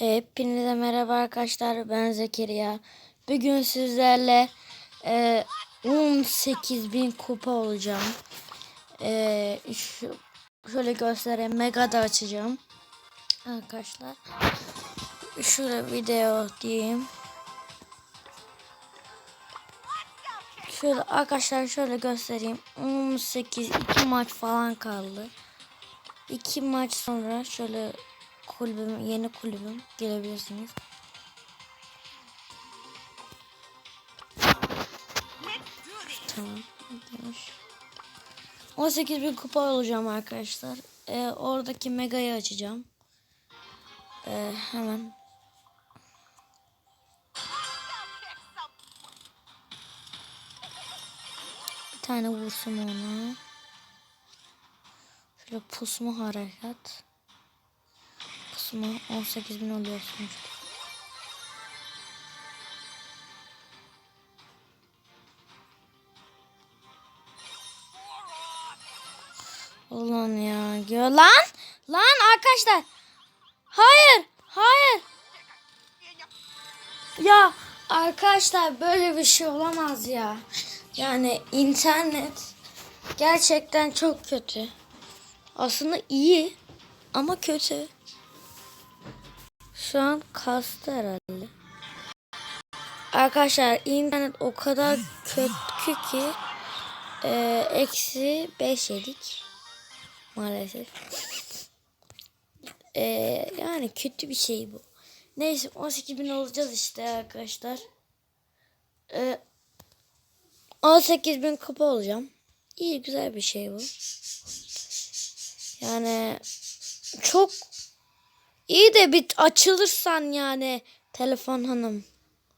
Hepinize merhaba arkadaşlar. Ben Zekeriya. Bugün sizlerle e, 18.000 kupa olacağım. E, şöyle göstereyim. Mega da açacağım. Arkadaşlar. Şöyle video diyeyim. Şöyle arkadaşlar şöyle göstereyim. 18 2 maç falan kaldı. 2 maç sonra şöyle kulübüm yeni kulübüm gelebilirsiniz. Tamam. Demiş. 18 bin kupa olacağım arkadaşlar. Ee, oradaki megayı açacağım. Ee, hemen. Bir tane vursun ona. Şöyle pusma harekat. Pusma 18 bin oluyorsunuz. Ulan ya. Lan. Lan arkadaşlar. Hayır. Hayır. Ya arkadaşlar böyle bir şey olamaz ya. Yani internet gerçekten çok kötü. Aslında iyi ama kötü. Şu an kastı herhalde. Arkadaşlar internet o kadar kötü ki e, eksi 5 yedik maalesef. E, yani kötü bir şey bu. Neyse 18 bin olacağız işte arkadaşlar. E, 18 bin kupa olacağım. İyi güzel bir şey bu. Yani çok iyi de bir açılırsan yani telefon hanım.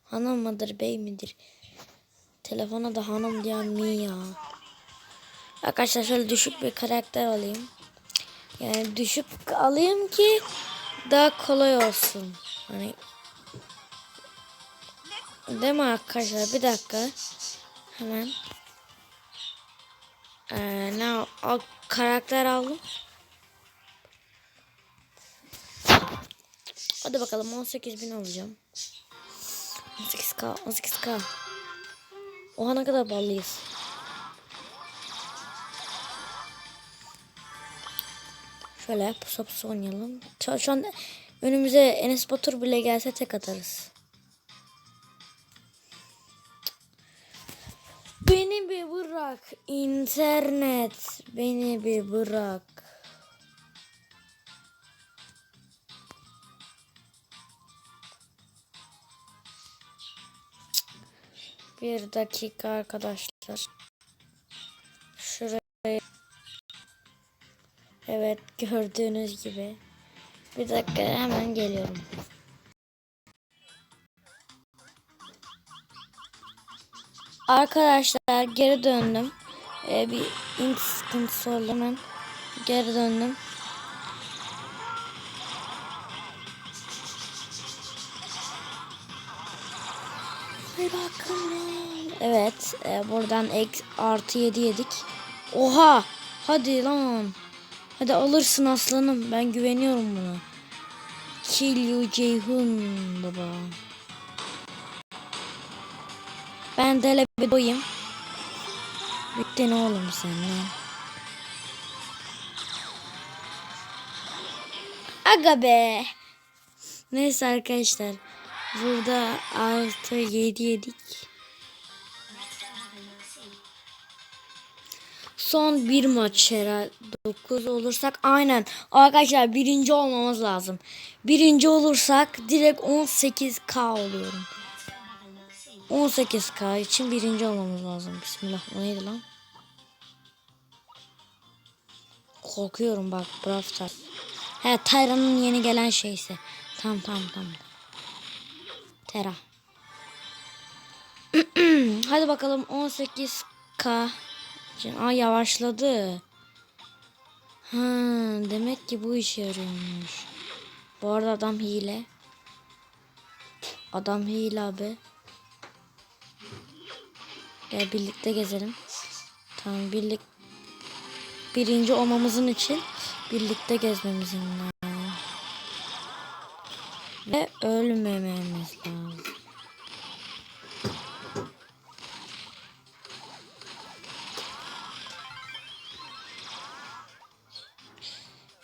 Hanım mıdır bey midir? Telefona da hanım diyen mi ya? Arkadaşlar şöyle düşük bir karakter alayım. Yani düşük alayım ki daha kolay olsun. Hani Değil mi arkadaşlar? Bir dakika. Hemen. Ee, ne al, karakter aldım. Hadi bakalım 18 bin alacağım. 18k 18k. Oha ne kadar ballıyız. Şöyle pusa pusa oynayalım. Şu, şu an önümüze Enes Batur bile gelse tek atarız. Beni bir bırak internet. Beni bir bırak. Bir dakika arkadaşlar. Şuraya. Evet gördüğünüz gibi. Bir dakika hemen geliyorum. Arkadaşlar geri döndüm. Ee, bir ink sıkıntısı hemen. Geri döndüm. Evet. E, buradan ek, artı 7 yedik. Oha. Hadi lan. Hadi alırsın aslanım. Ben güveniyorum buna. Kill you Ceyhun baba. Ben de bir doyayım. Bitti ne oğlum sen lan. Aga be. Neyse arkadaşlar. Burada artı 7 yedik. Son bir maç herhalde 9 olursak aynen arkadaşlar birinci olmamız lazım. Birinci olursak direkt 18k oluyorum. 18k için birinci olmamız lazım. Bismillah o neydi lan? Korkuyorum bak Brawl. He Tyra'nın yeni gelen şeysi. Tamam tamam tamam. Tera. Hadi bakalım 18k. Aa yavaşladı. Ha, demek ki bu işe yarıyormuş. Bu arada adam hile. Adam hile abi. Gel birlikte gezelim. Tamam birlik birinci olmamızın için birlikte gezmemizin lazım. Ve ölmememiz lazım.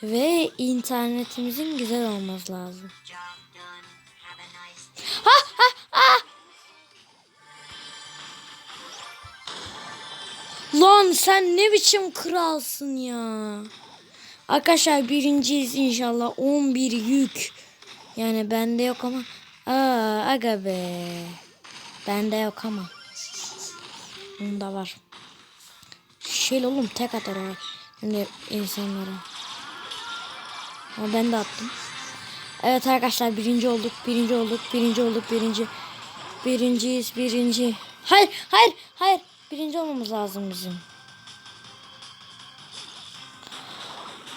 Ve internetimizin güzel olması lazım. Lan sen ne biçim kralsın ya. Arkadaşlar birinciyiz inşallah. 11 yük. Yani bende yok ama. Aa aga be. Bende yok ama. Bunda var. Şey oğlum tek atar o. İnsanlara. Ama ben de attım. Evet arkadaşlar birinci olduk. Birinci olduk. Birinci olduk. Birinci. Birinciyiz. Birinci. Hayır. Hayır. Hayır. Birinci olmamız lazım bizim.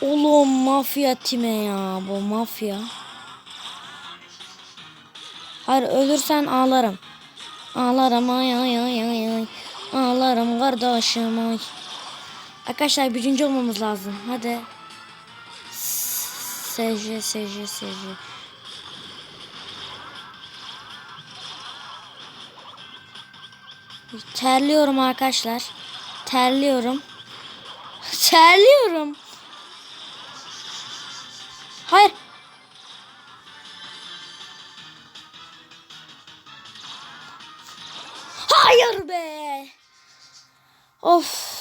Oğlum mafya time ya bu mafya. Hayır ölürsen ağlarım. Ağlarım ay ay ay ay ay. Ağlarım kardeşim ay. Arkadaşlar birinci olmamız lazım. Hadi. SC SC SC. Terliyorum arkadaşlar. Terliyorum. Terliyorum. Hayır. Hayır be. Of.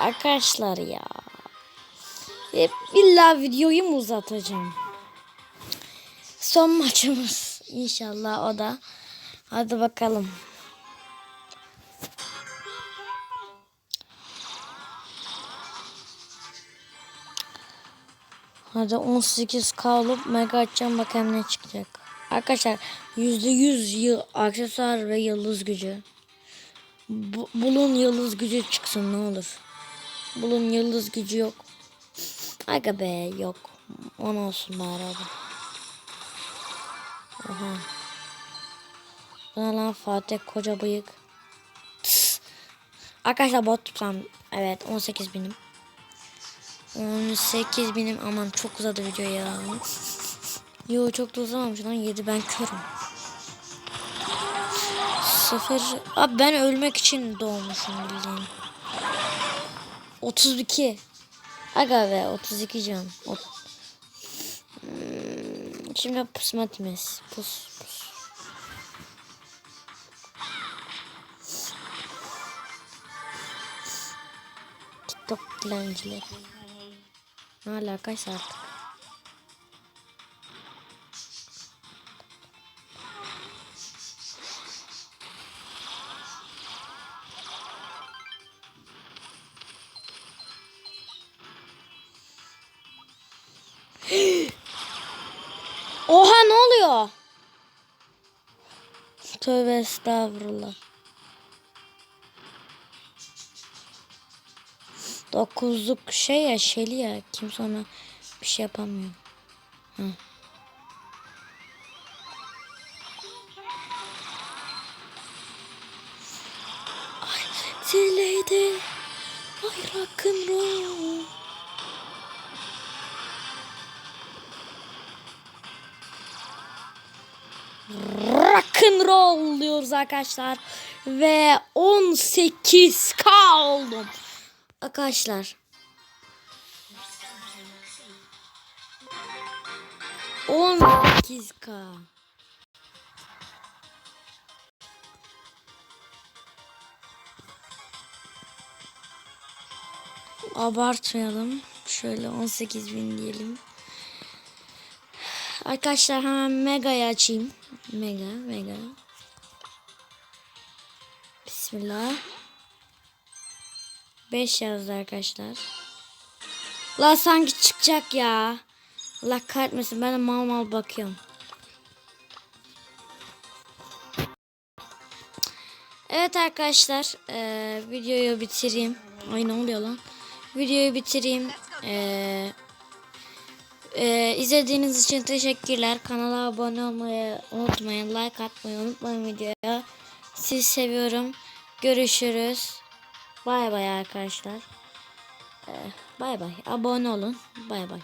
Arkadaşlar ya. Hep illa videoyu mu uzatacağım? Son maçımız inşallah o da. Hadi bakalım. Hadi 18k olup mega açacağım bakalım ne çıkacak. Arkadaşlar %100 yıl aksesuar ve yıldız gücü. Bu, bulun yıldız gücü çıksın ne olur. Bulun yıldız gücü yok. Aga be yok. On olsun bari abi. Oha. Bu ne lan Fatih koca bıyık. Tıs. Arkadaşlar bot tutsam. Evet 18 binim. 18 binim aman çok uzadı video ya. Yo çok da uzamamış lan 7 ben körüm. Sıfır. Abi ben ölmek için doğmuşum bildiğin. 32. Aga be 32 can. Ot Hmm, Şimdi pusma timiz. Pus pus. TikTok dilencileri. Ne alakaysa artık. Oluyor? Tövbe estağfurullah. Dokuzluk şey ya şeli ya. Kimse ona bir şey yapamıyor. Hı. Ay zileydi. Ay rock'n'roll. Rock'n'roll diyoruz arkadaşlar. Ve 18k oldum. Arkadaşlar. 18k. Abartmayalım. Şöyle 18 bin diyelim. Arkadaşlar hemen Mega'yı açayım. Mega, Mega. Bismillah. 5 yazdı arkadaşlar. La sanki çıkacak ya. Allah kahretmesin ben de mal mal bakıyorum. Evet arkadaşlar eee, videoyu bitireyim. Ay ne oluyor lan? Videoyu bitireyim. Eee ee, izlediğiniz için teşekkürler. Kanala abone olmayı unutmayın. Like atmayı unutmayın videoya. Sizi seviyorum. Görüşürüz. Bay bay arkadaşlar. Ee, bay bay. Abone olun. Bay bay.